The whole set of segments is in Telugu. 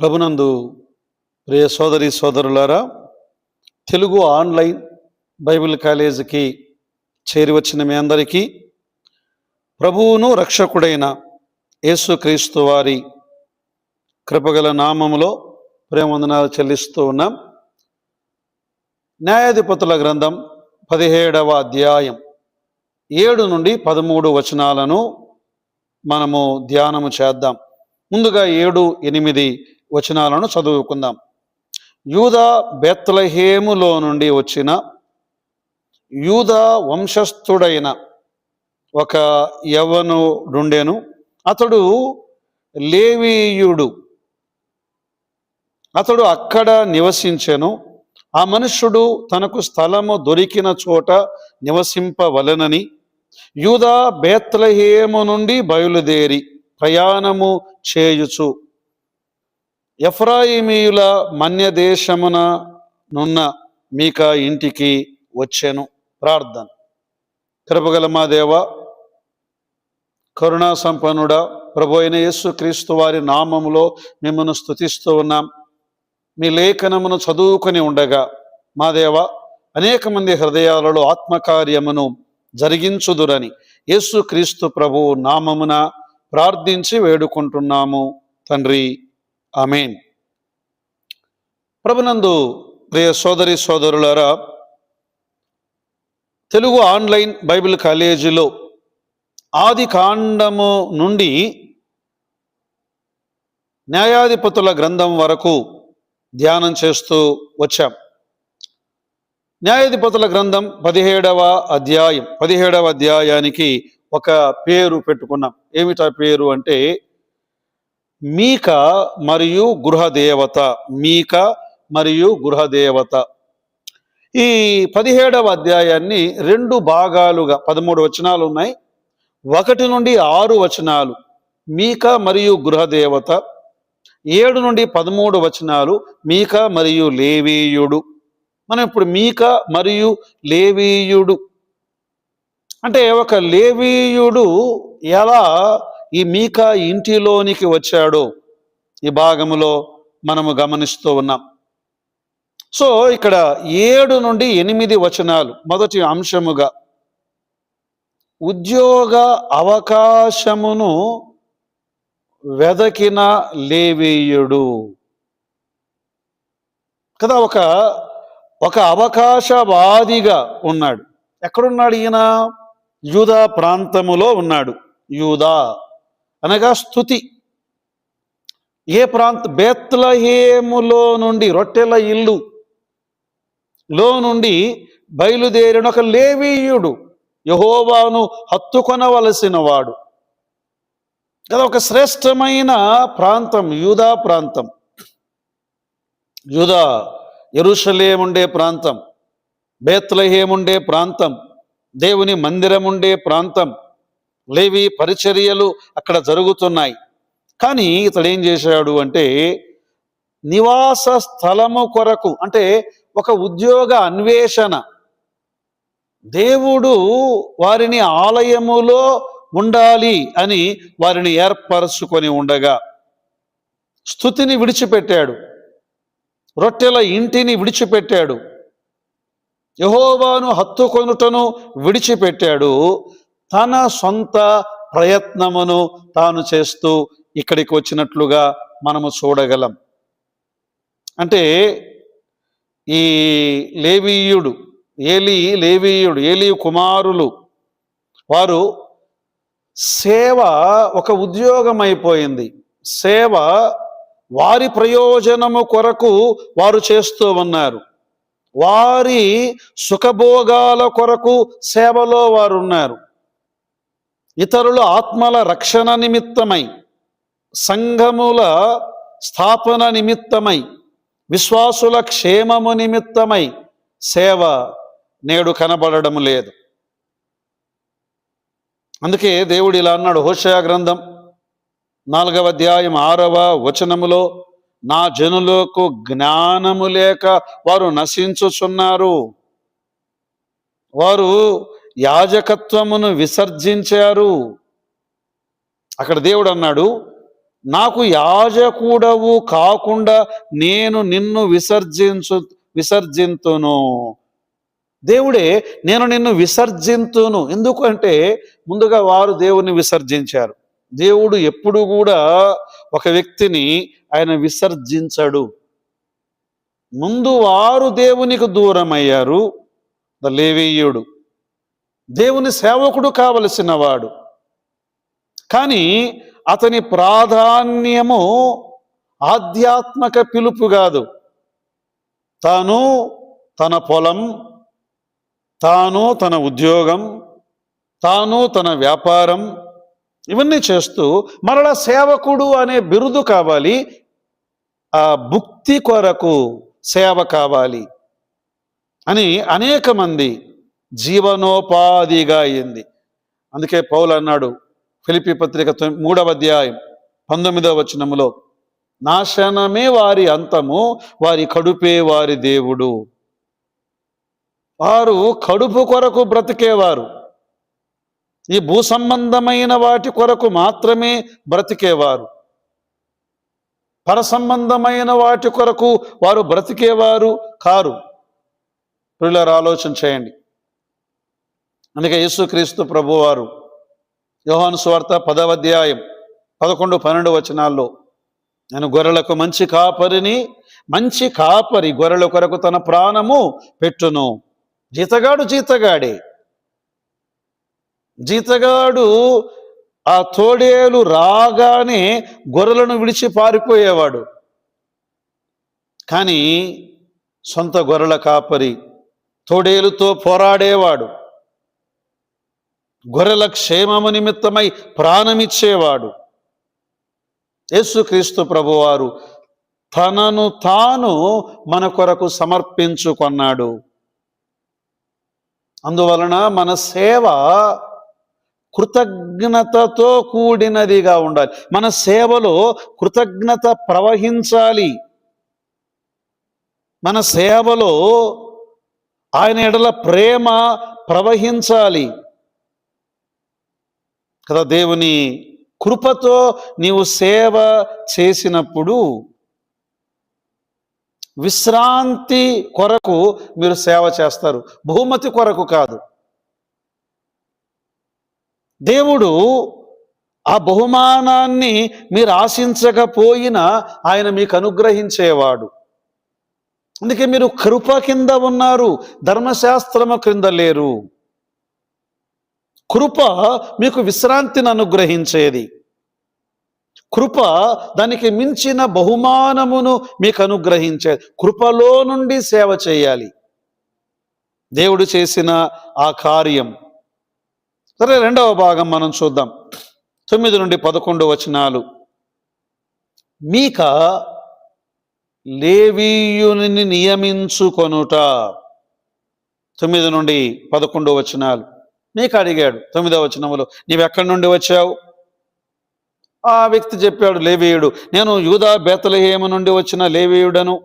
ప్రభునందు ప్రియ సోదరి సోదరులారా తెలుగు ఆన్లైన్ బైబిల్ కాలేజీకి చేరివచ్చిన మీ అందరికీ ప్రభువును రక్షకుడైన యేసుక్రీస్తు వారి కృపగల నామములో ప్రేమందనాలు చెల్లిస్తూ ఉన్నాం. న్యాయాధిపతుల గ్రంథం పదిహేడవ అధ్యాయం ఏడు నుండి పదమూడు వచనాలను మనము ధ్యానము చేద్దాం. ముందుగా ఏడు ఎనిమిది వచనాలను చదువుకుందాం. యూదా బెత్లహేములో నుండి వచ్చిన యూదా వంశస్థుడైన ఒక యవనుడుండెను అతడు లేవీయుడు. అతడు అక్కడ నివసించెను. ఆ మనుష్యుడు తనకు స్థలము దొరికిన చోట నివసింపవలెనని. యూదా బేత్లహేము నుండి బయలుదేరి ప్రయాణము చేయుచు. ఎఫ్రాయిమీయుల మన్యదేశమున నున్న మీకా ఇంటికి వచ్చాను ప్రార్థన. కృపగల మా దేవ కరుణా సంపన్నుడ ప్రభు అయిన వారి నామములో మిమ్మల్ని స్తుతిస్తూ ఉన్నాం. మీ లేఖనమును చదువుకొని ఉండగా మా దేవ అనేక మంది హృదయాలలో ఆత్మకార్యమును జరిగించుదురని యేసుక్రీస్తు ప్రభు నామమున ప్రార్థించి వేడుకుంటున్నాము తండ్రి. ఆమెన్. ప్రభునందు ప్రియ సోదరి సోదరులారా తెలుగు ఆన్లైన్ బైబిల్ కాలేజీలో ఆది కాండము నుండి న్యాయాధిపతుల గ్రంథం వరకు ధ్యానం చేస్తూ వచ్చాం. న్యాయాధిపతుల గ్రంథం పదిహేడవ అధ్యాయం పదిహేడవ అధ్యాయానికి ఒక పేరు పెట్టుకున్నాం. ఏమిటా పేరు అంటే మీక మరియు గృహదేవత మీక మరియు గృహదేవత. ఈ పదిహేడవ అధ్యాయాన్ని రెండు భాగాలుగా పదమూడు వచనాలు ఉన్నాయి. ఒకటి నుండి ఆరు వచనాలు మీక మరియు గృహదేవత. ఏడు నుండి పదమూడు వచనాలు మీక మరియు లేవీయుడు. మనం ఇప్పుడు మీక మరియు లేవీయుడు. అంటే ఒక లేవీయుడు ఎలా ఈ మీకా ఇంటిలోనికి వచ్చాడు. ఈ భాగములో మనము గమనిస్తూ ఉన్నాం. సో ఇక్కడ ఏడు నుండి ఎనిమిది వచనాలు మొదటి అంశముగా. ఉద్యోగ అవకాశమును వెదకిన లేవేయుడు. కదా ఒక ఒక అవకాశవాదిగా ఉన్నాడు. ఎక్కడున్నాడు ఈయన? యూదా ప్రాంతములో ఉన్నాడు. యూదా. అనగా స్థుతి ఏ ప్రాంత బేత్లహేములో నుండి రొట్టెల ఇల్లు. లో నుండి బయలుదేరిన ఒక లేవీయుడు యహోవాను హత్తుకొనవలసిన వాడు కదా ఒక శ్రేష్టమైన ప్రాంతం యూదా ప్రాంతం. యూదా ఎరుషలేముండే ప్రాంతం. బేత్లహేముండే ప్రాంతం. దేవుని మందిరం ఉండే ప్రాంతం. లేవి పరిచర్యలు అక్కడ జరుగుతున్నాయి. కానీ ఇతడు ఏం చేశాడు అంటే నివాస స్థలము కొరకు అంటే ఒక ఉద్యోగ అన్వేషణ. దేవుడు వారిని ఆలయములో ఉండాలి అని వారిని ఏర్పరచుకొని ఉండగా స్థుతిని విడిచిపెట్టాడు. రొట్టెల ఇంటిని విడిచిపెట్టాడు. యహోవాను హత్తుకొనుటను విడిచిపెట్టాడు. తన సొంత ప్రయత్నమును తాను చేస్తూ ఇక్కడికి వచ్చినట్లుగా మనము చూడగలం. అంటే ఈ లేవీయుడు ఏలి లేవీయుడు ఏలి కుమారులు వారు సేవ ఒక ఉద్యోగం అయిపోయింది సేవ వారి ప్రయోజనము కొరకు వారు చేస్తూ ఉన్నారు. వారి సుఖభోగాల కొరకు సేవలో వారు ఉన్నారు. ఇతరుల ఆత్మల రక్షణ నిమిత్తమై సంఘముల స్థాపన నిమిత్తమై విశ్వాసుల క్షేమము నిమిత్తమై సేవ నేడు కనబడడం లేదు. అందుకే దేవుడు ఇలా అన్నాడు హోషయా గ్రంథం నాలుగవ అధ్యాయం ఆరవ వచనములో నా జనులకు జ్ఞానము లేక వారు నశించుచున్నారు. వారు యాజకత్వమును విసర్జించారు. అక్కడ దేవుడు అన్నాడు నాకు యాజకుడవు కాకుండా నేను నిన్ను విసర్జించు విసర్జింతును. దేవుడే నేను నిన్ను విసర్జింతును. ఎందుకంటే ముందుగా వారు దేవుని విసర్జించారు. దేవుడు ఎప్పుడు కూడా ఒక వ్యక్తిని ఆయన విసర్జించడు. ముందు వారు దేవునికి దూరం అయ్యారు ద లేవేయుడు. దేవుని సేవకుడు కావలసిన వాడు. కానీ అతని ప్రాధాన్యము ఆధ్యాత్మిక పిలుపు కాదు. తాను తన పొలం తాను తన ఉద్యోగం తాను తన వ్యాపారం ఇవన్నీ చేస్తూ మరలా సేవకుడు అనే బిరుదు కావాలి. ఆ భుక్తి కొరకు సేవ కావాలి అని అనేక మంది జీవనోపాధిగా అయింది. అందుకే పౌలు అన్నాడు ఫిలిపి పత్రిక మూడవ అధ్యాయం పంతొమ్మిదవ వచనములో నాశనమే వారి అంతము వారి కడుపే వారి దేవుడు. వారు కడుపు కొరకు బ్రతికేవారు. ఈ భూ సంబంధమైన వాటి కొరకు మాత్రమే బ్రతికేవారు. పర సంబంధమైన వాటి కొరకు వారు బ్రతికేవారు కారు. పిల్లలు ఆలోచన చేయండి. అందుకే యేసుక్రీస్తు ప్రభువారు యోహాను సువార్త పదవ అధ్యాయం పదకొండు పన్నెండు వచనాల్లో నేను గొర్రెలకు మంచి కాపరిని మంచి కాపరి గొర్రెల కొరకు తన ప్రాణము పెట్టును. జీతగాడు జీతగాడే. జీతగాడు ఆ తోడేలు రాగానే గొర్రెలను విడిచి పారిపోయేవాడు. కానీ సొంత గొర్రెల కాపరి తోడేలుతో పోరాడేవాడు. గొర్రెల క్షేమము నిమిత్తమై ప్రాణమిచ్చేవాడు. యేసుక్రీస్తు ప్రభువారు తనను తాను మన కొరకు సమర్పించుకొన్నాడు. అందువలన మన సేవ కృతజ్ఞతతో కూడినదిగా ఉండాలి. మన సేవలో కృతజ్ఞత ప్రవహించాలి. మన సేవలో ఆయన ఎడల ప్రేమ ప్రవహించాలి. కదా దేవుని కృపతో నీవు సేవ చేసినప్పుడు విశ్రాంతి కొరకు మీరు సేవ చేస్తారు. బహుమతి కొరకు కాదు. దేవుడు ఆ బహుమానాన్ని మీరు ఆశించకపోయినా ఆయన మీకు అనుగ్రహించేవాడు. అందుకే మీరు కృప కింద ఉన్నారు ధర్మశాస్త్రము క్రింద లేరు. కృప మీకు విశ్రాంతిని అనుగ్రహించేది. కృప దానికి మించిన బహుమానమును మీకు అనుగ్రహించేది. కృపలో నుండి సేవ చేయాలి. దేవుడు చేసిన ఆ కార్యం. సరే రెండవ భాగం మనం చూద్దాం. తొమ్మిది నుండి పదకొండు వచనాలు. మీక లేవీయుని నియమించుకొనుట. తొమ్మిది నుండి పదకొండు వచనాలు. నీకు అడిగాడు తొమ్మిదవ వచనములో నీవు ఎక్కడి నుండి వచ్చావు? ఆ వ్యక్తి చెప్పాడు లేవేయుడు. నేను యూదా బేతలహేమ నుండి వచ్చిన లేవేయుడను.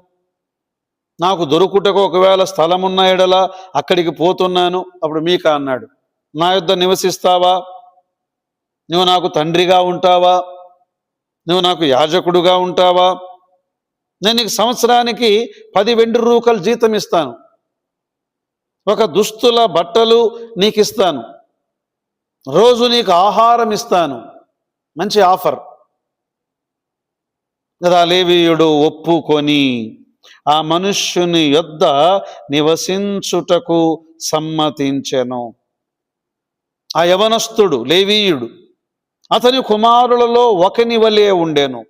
నాకు దొరుకుటకు ఒకవేళ స్థలం ఉన్న అక్కడికి పోతున్నాను. అప్పుడు మీక అన్నాడు నా యొద్ద నివసిస్తావా? నువ్వు నాకు తండ్రిగా ఉంటావా? నువ్వు నాకు యాజకుడుగా ఉంటావా? నేను నీకు సంవత్సరానికి పది వెండి రూకలు జీతం ఇస్తాను. ఒక దుస్తుల బట్టలు నీకు ఇస్తాను రోజు నీకు ఆహారం ఇస్తాను. మంచి ఆఫర్. కదా లేవీయుడు ఒప్పుకొని ఆ మనుష్యుని యొద్ద నివసించుటకు సమ్మతించెను. ఆ యవనస్తుడు లేవీయుడు అతని కుమారులలో ఒకని వలే ఉండెను.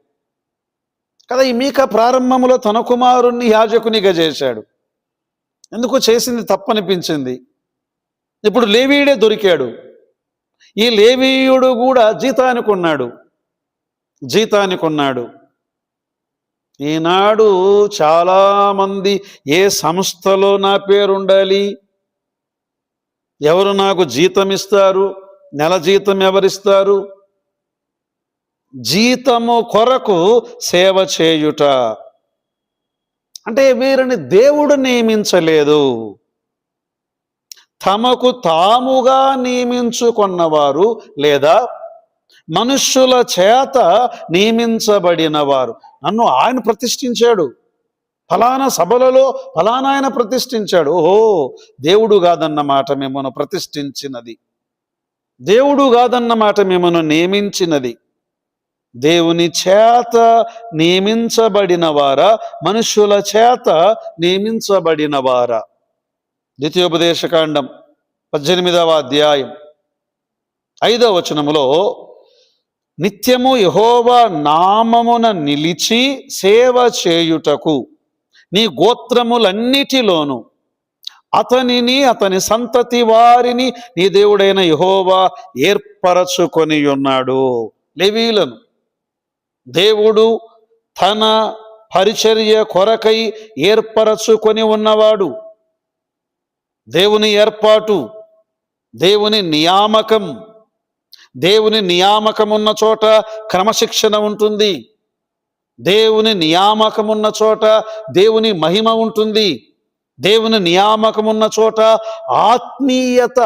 కదా ఈ మీక ప్రారంభములో తన కుమారుణ్ణి యాజకునిగా చేశాడు. ఎందుకు చేసింది తప్పనిపించింది. ఇప్పుడు లేవీయుడే దొరికాడు. ఈ లేవీయుడు కూడా జీతానికి ఉన్నాడు జీతానికి ఉన్నాడు ఈనాడు చాలామంది ఏ సంస్థలో నా పేరు ఉండాలి? ఎవరు నాకు జీతం ఇస్తారు? నెల జీతం ఎవరిస్తారు? జీతము కొరకు సేవ చేయుట. అంటే వీరిని దేవుడు నియమించలేదు. తమకు తాముగా నియమించుకున్నవారు లేదా మనుష్యుల చేత నియమించబడిన వారు నన్ను ఆయన ప్రతిష్ఠించాడు. ఫలానా సభలలో ఫలానా ఆయన ప్రతిష్ఠించాడు. ఓహో దేవుడు కాదన్నమాట మిమ్మను ప్రతిష్ఠించినది. దేవుడు కాదన్నమాట మిమ్మను నియమించినది. దేవుని చేత నియమించబడిన వారా? మనుష్యుల చేత నియమించబడిన వారా? ద్వితీయోపదేశకాండం పద్దెనిమిదవ అధ్యాయం ఐదవ వచనములో నిత్యము యహోవా నామమున నిలిచి సేవ చేయుటకు నీ గోత్రములన్నిటిలోను అతనిని అతని సంతతి వారిని నీ దేవుడైన యహోవా ఏర్పరచుకొని ఉన్నాడు లేవీలను దేవుడు తన పరిచర్య కొరకై ఏర్పరచుకొని ఉన్నవాడు. దేవుని ఏర్పాటు దేవుని నియామకం దేవుని నియామకం ఉన్న చోట క్రమశిక్షణ ఉంటుంది. దేవుని నియామకం ఉన్న చోట దేవుని మహిమ ఉంటుంది. దేవుని నియామకం ఉన్న చోట ఆత్మీయత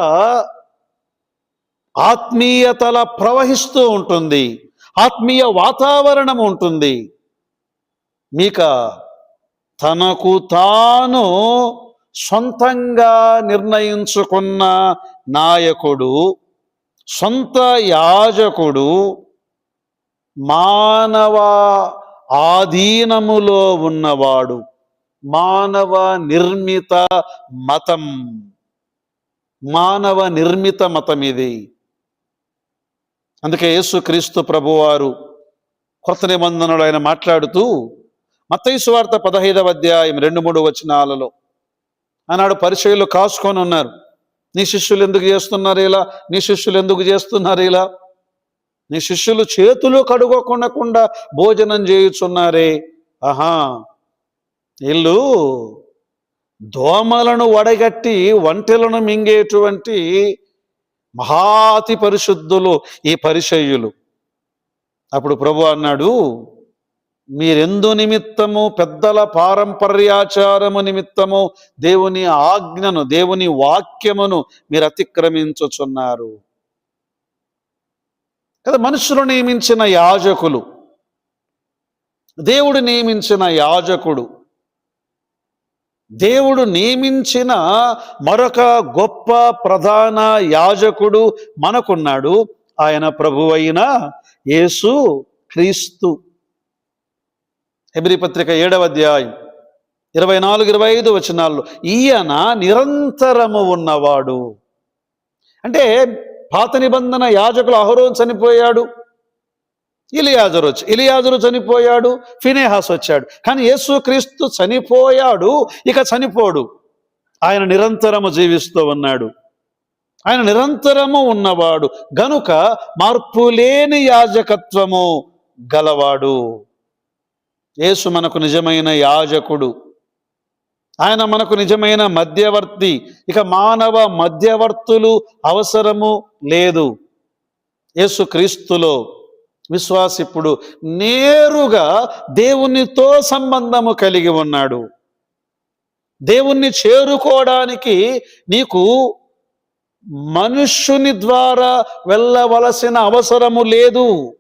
ఆత్మీయతల ప్రవహిస్తూ ఉంటుంది. ఆత్మీయ వాతావరణం ఉంటుంది. మీక తనకు తాను సొంతంగా నిర్ణయించుకున్న నాయకుడు సొంత యాజకుడు మానవ ఆధీనములో ఉన్నవాడు మానవ నిర్మిత మతం మానవ నిర్మిత మతం ఇది అందుకే యేసుక్రీస్తు ప్రభువారు కొత్త నిబంధనలు ఆయన మాట్లాడుతూ మత్తయి వార్త పదహైదవ అధ్యాయం రెండు మూడు వచనాలలో ఆనాడు పరిచయలు కాసుకొని ఉన్నారు. నీ శిష్యులు ఎందుకు చేస్తున్నారు ఇలా? నీ శిష్యులు ఎందుకు చేస్తున్నారు ఇలా? నీ శిష్యులు చేతులు కడుగొకుండా భోజనం చేయుచున్నారే. ఆహా! వీళ్ళు దోమలను వడగట్టి వంటలను మింగేటువంటి మహాతి పరిశుద్ధులు ఈ పరిచయులు అప్పుడు ప్రభు అన్నాడు మీరెందు నిమిత్తము పెద్దల పారంపర్యాచారము నిమిత్తము దేవుని ఆజ్ఞను దేవుని వాక్యమును మీరు అతిక్రమించుచున్నారు? కదా మనుషులు నియమించిన యాజకులు దేవుడు నియమించిన యాజకుడు దేవుడు నియమించిన మరొక గొప్ప ప్రధాన యాజకుడు మనకున్నాడు. ఆయన ప్రభువైన యేసు క్రీస్తు. హెబ్రి పత్రిక ఏడవ అధ్యాయం ఇరవై నాలుగు ఇరవై ఐదు వచనాల్లో ఈయన నిరంతరము ఉన్నవాడు. అంటే పాత నిబంధన యాజకులు అహరోన్ చనిపోయాడు. ఇలియాజరు వచ్చి ఇలియాజరు చనిపోయాడు ఫినేహాస్ వచ్చాడు. కానీ యేసుక్రీస్తు చనిపోయాడు ఇక చనిపోడు. ఆయన నిరంతరము జీవిస్తూ ఉన్నాడు. ఆయన నిరంతరము ఉన్నవాడు. గనుక మార్పు లేని యాజకత్వము గలవాడు. యేసు మనకు నిజమైన యాజకుడు. ఆయన మనకు నిజమైన మధ్యవర్తి. ఇక మానవ మధ్యవర్తులు అవసరము లేదు. యేసు క్రీస్తులో విశ్వాసి ఇప్పుడు నేరుగా దేవునితో సంబంధము కలిగి ఉన్నాడు. దేవుణ్ణి చేరుకోవడానికి నీకు మనుష్యుని ద్వారా వెళ్ళవలసిన అవసరము లేదు.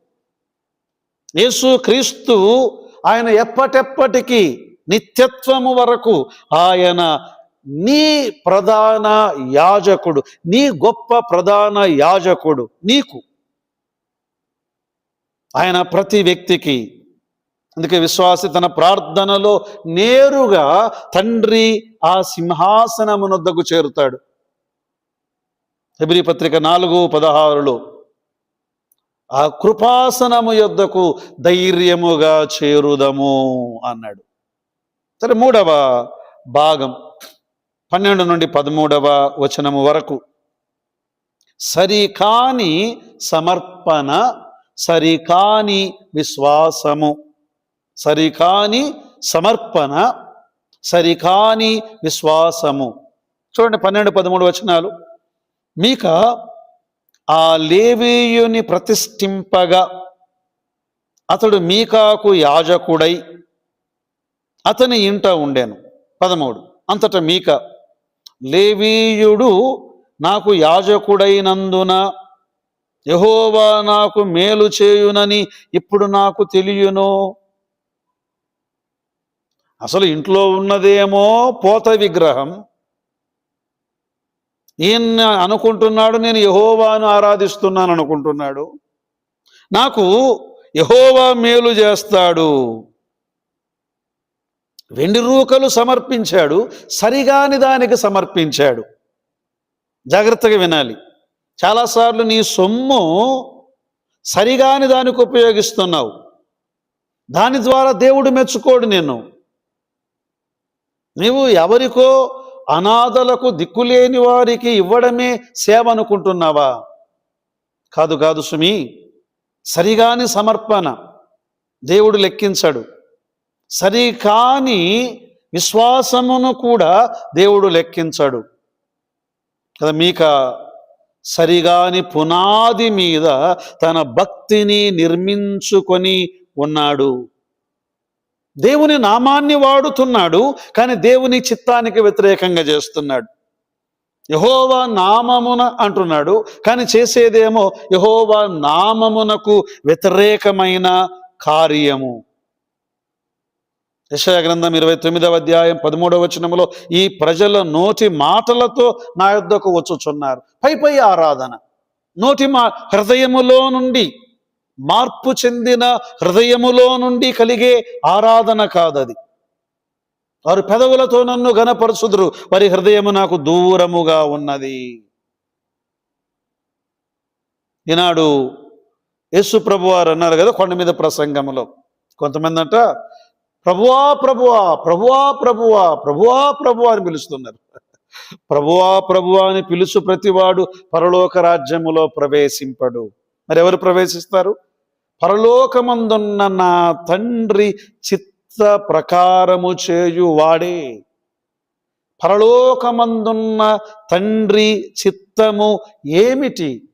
యేసు క్రీస్తు ఆయన ఎప్పటెప్పటికీ నిత్యత్వము వరకు ఆయన నీ ప్రధాన యాజకుడు నీ గొప్ప ప్రధాన యాజకుడు నీకు. ఆయన ప్రతి వ్యక్తికి. అందుకే విశ్వాసి తన ప్రార్థనలో నేరుగా తండ్రి ఆ సింహాసనమునొద్దకు చేరుతాడు. హెబ్రి పత్రిక నాలుగు పదహారులో ఆ కృపాసనము యొద్దకు ధైర్యముగా చేరుదము అన్నాడు. సరే మూడవ భాగం పన్నెండు నుండి పదమూడవ వచనము వరకు. సరికాని సమర్పణ సరికాని విశ్వాసము. సరికాని సమర్పణ. సరికాని విశ్వాసము. చూడండి పన్నెండు పదమూడు వచనాలు. మీక ఆ లేవీయుని ప్రతిష్ఠింపగా అతడు మీకాకు యాజకుడై అతని ఇంట ఉండేను. పదమూడు. అంతట మీక లేవీయుడు నాకు యాజకుడైనందున యహోవా నాకు మేలు చేయునని ఇప్పుడు నాకు తెలియను. అసలు ఇంట్లో ఉన్నదేమో పోత విగ్రహం. ఈయన అనుకుంటున్నాడు నేను యహోవాను ఆరాధిస్తున్నాను అనుకుంటున్నాడు. నాకు యహోవా మేలు చేస్తాడు. వెండి రూకలు సమర్పించాడు సరిగాని దానికి సమర్పించాడు. జాగ్రత్తగా వినాలి. చాలాసార్లు నీ సొమ్ము సరిగాని దానికి ఉపయోగిస్తున్నావు. దాని ద్వారా దేవుడు మెచ్చుకోడు నేను నీవు ఎవరికో అనాథలకు దిక్కులేని వారికి ఇవ్వడమే సేవ అనుకుంటున్నావా? కాదు కాదు సుమి సరిగాని సమర్పణ దేవుడు లెక్కించడు. సరికాని విశ్వాసమును కూడా దేవుడు లెక్కించడు. కదా మీక సరిగాని పునాది మీద తన భక్తిని నిర్మించుకొని ఉన్నాడు. దేవుని నామాన్ని వాడుతున్నాడు కానీ దేవుని చిత్తానికి వ్యతిరేకంగా చేస్తున్నాడు. యహోవా నామమున అంటున్నాడు కానీ చేసేదేమో యహోవా నామమునకు వ్యతిరేకమైన కార్యము. యశయ గ్రంథం ఇరవై తొమ్మిదవ అధ్యాయం పదమూడవ వచనములో ఈ ప్రజల నోటి మాటలతో నా యొద్దకు వచ్చుచున్నారు. పై పై ఆరాధన. నోటి మా హృదయములో నుండి మార్పు చెందిన హృదయములో నుండి కలిగే ఆరాధన కాదది. వారు పెదవులతో నన్ను ఘనపరుచుదురు. వారి హృదయము నాకు దూరముగా ఉన్నది. ఈనాడు యేసు ప్రభు వారు అన్నారు కదా కొండ మీద ప్రసంగములో. కొంతమంది అంట ప్రభువా ప్రభువా ప్రభువా ప్రభువా ప్రభువా ప్రభువా అని పిలుస్తున్నారు. ప్రభువా ప్రభువా అని పిలుచు ప్రతివాడు పరలోక రాజ్యములో ప్రవేశింపడు. మరి ఎవరు ప్రవేశిస్తారు? పరలోకమందున్న నా తండ్రి చిత్త ప్రకారము చేయువాడే. పరలోకమందున్న తండ్రి చిత్తము ఏమిటి?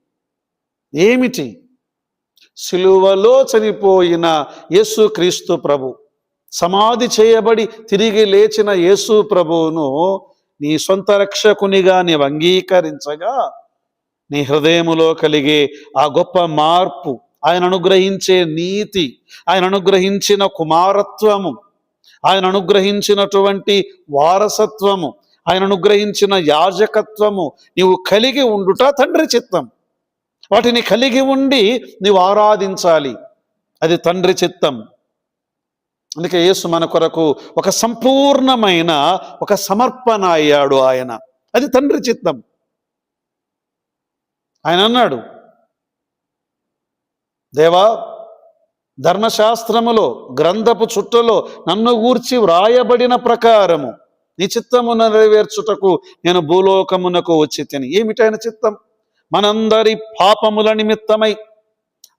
ఏమిటి? సిలువలో చనిపోయిన యేసు క్రీస్తు ప్రభు. సమాధి చేయబడి తిరిగి లేచిన యేసు ప్రభువును నీ సొంత రక్షకునిగా నీవు అంగీకరించగా నీ హృదయములో కలిగే ఆ గొప్ప మార్పు ఆయన అనుగ్రహించే నీతి ఆయన అనుగ్రహించిన కుమారత్వము ఆయన అనుగ్రహించినటువంటి వారసత్వము ఆయన అనుగ్రహించిన యాజకత్వము నీవు కలిగి ఉండుట తండ్రి చిత్తం. వాటిని కలిగి ఉండి నీవు ఆరాధించాలి. అది తండ్రి చిత్తం. అందుకే యేసు మన కొరకు ఒక సంపూర్ణమైన ఒక సమర్పణ అయ్యాడు ఆయన. అది తండ్రి చిత్తం. ఆయన అన్నాడు దేవా ధర్మశాస్త్రములో గ్రంథపు చుట్టలో నన్ను గూర్చి వ్రాయబడిన ప్రకారము నీ చిత్తము నెరవేర్చుటకు నేను భూలోకమునకు వచ్చి తిని. ఏమిటైన చిత్తం? మనందరి పాపముల నిమిత్తమై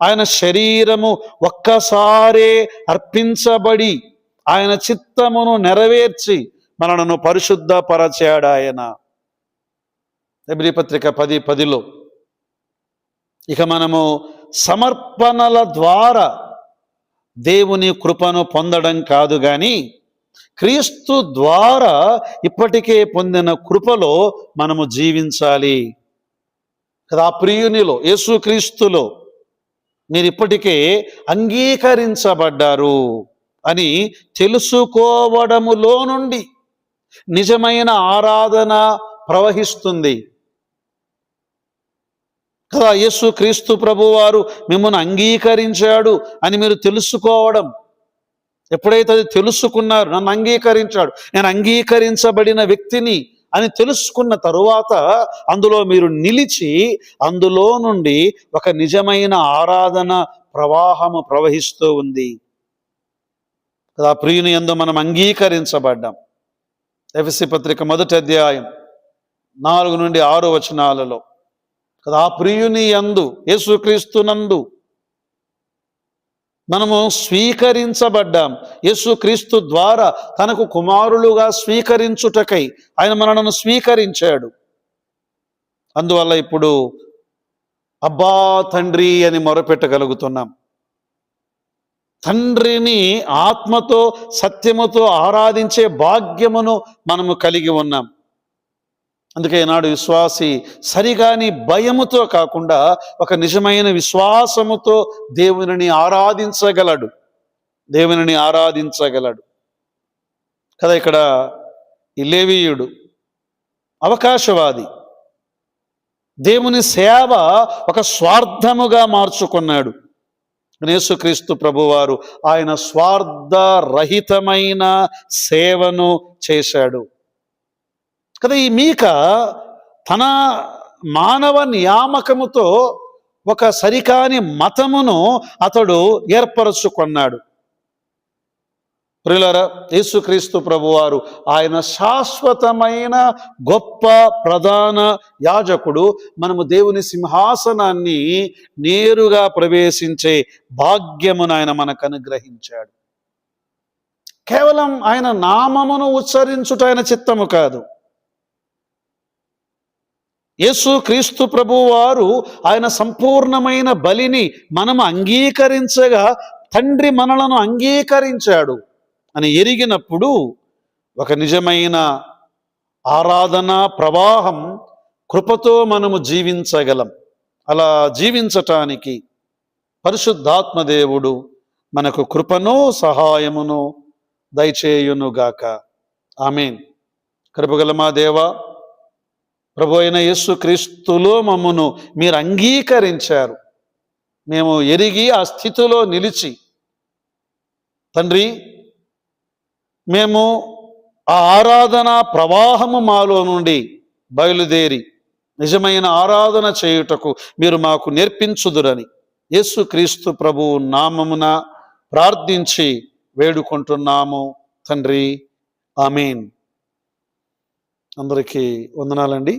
ఆయన శరీరము ఒక్కసారే అర్పించబడి ఆయన చిత్తమును నెరవేర్చి మనలను పరిశుద్ధపరచాడు ఆయన. ఎబ్రి పత్రిక పది పదిలో ఇక మనము సమర్పణల ద్వారా దేవుని కృపను పొందడం కాదు కానీ క్రీస్తు ద్వారా ఇప్పటికే పొందిన కృపలో మనము జీవించాలి. కదా ప్రియునిలో యేసుక్రీస్తులో మీరు ఇప్పటికే అంగీకరించబడ్డారు అని తెలుసుకోవడములో నుండి నిజమైన ఆరాధన ప్రవహిస్తుంది. కదా యేసు క్రీస్తు ప్రభువారు మిమ్మల్ని అంగీకరించాడు అని మీరు తెలుసుకోవడం. ఎప్పుడైతే అది తెలుసుకున్నారు నన్ను అంగీకరించాడు నేను అంగీకరించబడిన వ్యక్తిని అని తెలుసుకున్న తరువాత అందులో మీరు నిలిచి అందులో నుండి ఒక నిజమైన ఆరాధన ప్రవాహము ప్రవహిస్తూ ఉంది. కదా ప్రియుని ఎందు మనం అంగీకరించబడ్డాం. ఎఫ్సి పత్రిక మొదటి అధ్యాయం నాలుగు నుండి ఆరు వచనాలలో. కదా ఆ ప్రియుని యందు యేసుక్రీస్తునందు మనము స్వీకరించబడ్డాం. యేసుక్రీస్తు ద్వారా తనకు కుమారులుగా స్వీకరించుటకై ఆయన మనలను స్వీకరించాడు. అందువల్ల ఇప్పుడు అబ్బా తండ్రి అని మొరపెట్టగలుగుతున్నాం. తండ్రిని ఆత్మతో సత్యముతో ఆరాధించే భాగ్యమును మనము కలిగి ఉన్నాం. అందుకే ఈనాడు విశ్వాసి సరిగాని భయముతో కాకుండా ఒక నిజమైన విశ్వాసముతో దేవునిని ఆరాధించగలడు. దేవునిని ఆరాధించగలడు. కదా ఇక్కడ ఈ లేవీయుడు అవకాశవాది. దేవుని సేవ ఒక స్వార్థముగా మార్చుకున్నాడు. యేసుక్రీస్తు ప్రభువారు ఆయన స్వార్థరహితమైన సేవను చేశాడు. కదా ఈ మీక తన మానవ నియామకముతో ఒక సరికాని మతమును అతడు ఏర్పరచుకున్నాడు. ప్రియులరా యేసుక్రీస్తు ప్రభువారు ఆయన శాశ్వతమైన గొప్ప ప్రధాన యాజకుడు. మనము దేవుని సింహాసనాన్ని నేరుగా ప్రవేశించే భాగ్యమును ఆయన మనకు అనుగ్రహించాడు. కేవలం ఆయన నామమును ఉచ్చరించుట ఆయన చిత్తము కాదు. యేసు క్రీస్తు ప్రభువారు ఆయన సంపూర్ణమైన బలిని మనం అంగీకరించగా తండ్రి మనలను అంగీకరించాడు అని ఎరిగినప్పుడు ఒక నిజమైన ఆరాధన ప్రవాహం కృపతో మనము జీవించగలం. అలా జీవించటానికి పరిశుద్ధాత్మదేవుడు మనకు కృపను సహాయమును దయచేయునుగాక. ఆమెన్. కృపగల మా దేవా ప్రభు అయిన యేసు క్రీస్తులో మమ్మను మీరు అంగీకరించారు. మేము ఎరిగి ఆ స్థితిలో నిలిచి తండ్రి మేము ఆ ఆరాధన ప్రవాహము మాలో నుండి బయలుదేరి నిజమైన ఆరాధన చేయుటకు మీరు మాకు నేర్పించుదురని యేసుక్రీస్తు ప్రభు నామమున ప్రార్థించి వేడుకుంటున్నాము తండ్రి. ఆమెన్. అందరికీ వందనాలండి.